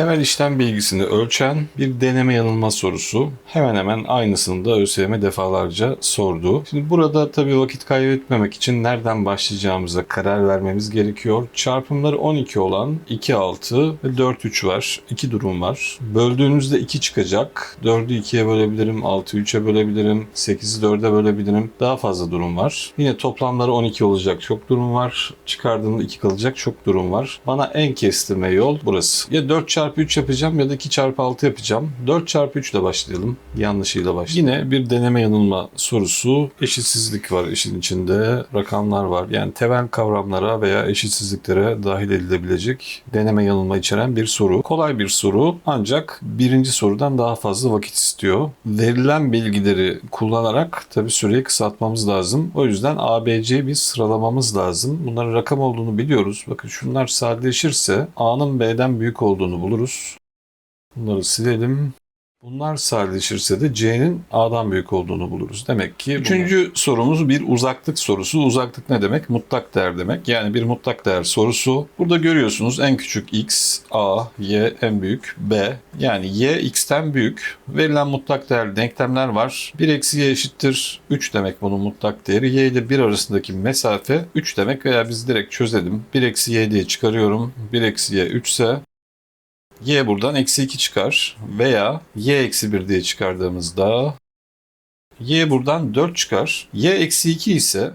temel işlem bilgisini ölçen bir deneme yanılma sorusu. Hemen hemen aynısını da ÖSYM defalarca sordu. Şimdi burada tabii vakit kaybetmemek için nereden başlayacağımıza karar vermemiz gerekiyor. Çarpımları 12 olan 2 6 ve 4 3 var. 2 durum var. Böldüğünüzde 2 çıkacak. 4'ü 2'ye bölebilirim, 6'ı 3'e bölebilirim, 8'i 4'e bölebilirim. Daha fazla durum var. Yine toplamları 12 olacak çok durum var. Çıkardığımda 2 kalacak çok durum var. Bana en kestirme yol burası. Ya 4 çarpı 3 yapacağım ya da 2 çarpı 6 yapacağım. 4 çarpı 3 ile başlayalım. Yanlışıyla başlayalım. Yine bir deneme yanılma sorusu. Eşitsizlik var işin içinde. Rakamlar var. Yani temel kavramlara veya eşitsizliklere dahil edilebilecek deneme yanılma içeren bir soru. Kolay bir soru ancak birinci sorudan daha fazla vakit istiyor. Verilen bilgileri kullanarak tabii süreyi kısaltmamız lazım. O yüzden ABC bir sıralamamız lazım. Bunların rakam olduğunu biliyoruz. Bakın şunlar sadeleşirse A'nın B'den büyük olduğunu buluruz. Bunları silelim. Bunlar sadeleşirse de C'nin A'dan büyük olduğunu buluruz. Demek ki üçüncü sorumuz bir uzaklık sorusu. Uzaklık ne demek? Mutlak değer demek. Yani bir mutlak değer sorusu. Burada görüyorsunuz en küçük x, a, y en büyük b. Yani y x'ten büyük. Verilen mutlak değerli denklemler var. 1 eksi y eşittir 3 demek bunun mutlak değeri. y ile 1 arasındaki mesafe 3 demek veya biz direkt çözelim. 1 eksi y diye çıkarıyorum. 1 eksi y 3 ise y buradan eksi 2 çıkar veya y eksi 1 diye çıkardığımızda y buradan 4 çıkar. y eksi 2 ise